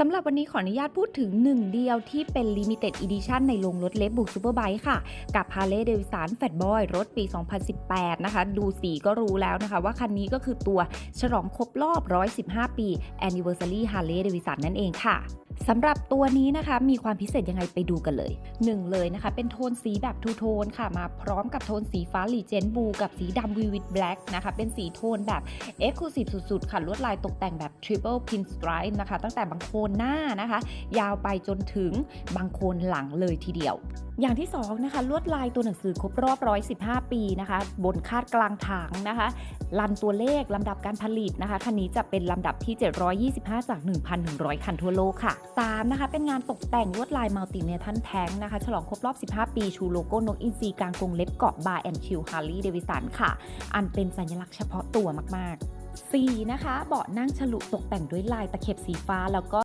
สำหรับวันนี้ขออนุญาตพูดถึงหนึ่งเดียวที่เป็น Limited Edition ในโรงรถเล็บบุกซูเปอร์ไบค์ค่ะ กับ Harley Davidson Fat Boy รถปี 2018 นะคะ ดูสีก็รู้แล้วนะคะ ว่าคันนี้ก็คือตัวฉลองครบรอบ 115 ปี Anniversary Harley Davidson นั่นเองค่ะสำหรับตัวนี้นะคะมีความพิเศษยังไงไปดูกันเลย 1 เลยนะคะ เป็นโทนสีแบบทูโทนค่ะ มาพร้อมกับโทนสีฟ้า Legend Blue กับสีดำ Vivid Black นะคะ เป็นสีโทนแบบ Exclusive สุดๆ ค่ะ ลวดลายตกแต่งแบบ Triple Pinstripe นะคะ ตั้งแต่บางโคนหน้านะคะ ยาวไปจนถึงบางโคนหลังเลยทีเดียว อย่างที่สองนะคะลวดลายตัวหนังสือครบรอบ 115 ปีนะคะ บนคาดกลางถังนะคะลันตัวเลขลำดับการผลิตนะคะคันนี้จะเป็นลำดับที่ 725 จาก 1,100 คันทั่วโลกค่ะ 3 นะคะ เป็นงานตกแต่งลวดลายมัลติเนทันแทงนะคะ ฉลองครบรอบ 15 ปี ชูโลโก้นกอินทรีกลางกรงเล็บเกาะบาร์แอนชิลฮาร์ลีเดวิสันค่ะ อันเป็นสัญลักษณ์เฉพาะตัวมาก ๆ 4 นะคะ เบาะนั่งฉลุตกแต่งด้วยลายตะเข็บสีฟ้าแล้วก็